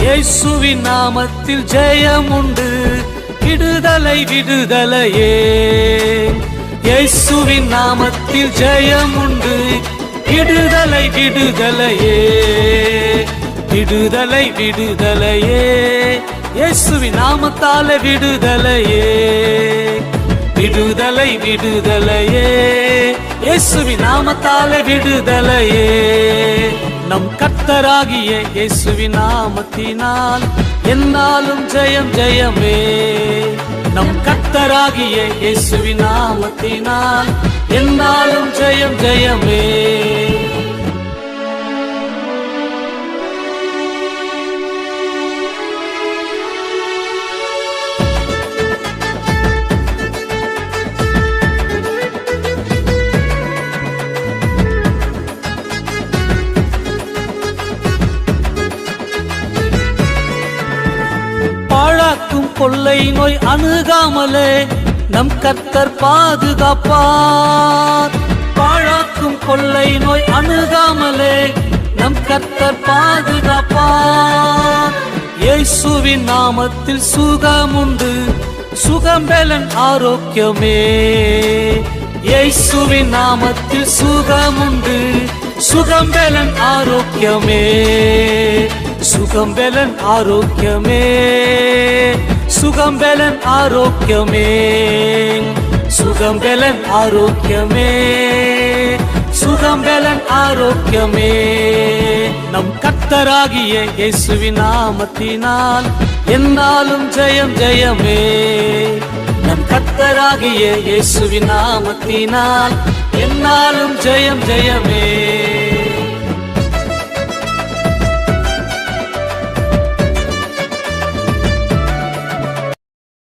இயேசுவின் நாமத்தில் ஜெயம் உண்டு விடுதலை விடுதலையே. இயேசுவின் நாமத்தில் ஜெயம் உண்டு விடுதலை விடுதலையே. விடுதலை விடுதலையே. இயேசுவின் நாமத்தால விடுதலையே. விடுதலை விடுதலையே. இயேசுவின் நாமத்தால விடுதலையே. நம் கத்தராகிய இயேசுவி நாமத்தினால் என்னாலும் ஜெயம் ஜெயமே. நம் கத்தராகிய இயேசுவி நாமத்தினால் என்னாலும் ஜெயம் ஜெயமே. கொள்ளை நோய் அணுகாமலே நம் கர்த்தர் பாதுகாப்பார். பாழாக்கும் கொள்ளை நோய் அணுகாமலே நம் கர்த்தர் பாதுகாப்பார். இயேசுவின் நாமத்தில் சுகம் உண்டு சுகம் ஆரோக்கியமே. இயேசுவின் நாமத்தில் சுகம் உண்டு சுகம் ஆரோக்கியமே. சுகம்பெலன் ஆரோக்கியமே. சுகம் பெலன் ஆரோக்கியமே. சுகம் பெலன் ஆரோக்கியமே. சுகம் பெலன் ஆரோக்கியமே. நம் கத்தராகிய இயேசுவி நாமத்தினால் என்னாலும் ஜெயம் ஜெயமே. நம் கத்தராகிய இயேசுவி நாமத்தினால் என்னாலும் ஜெயம் ஜெயமே.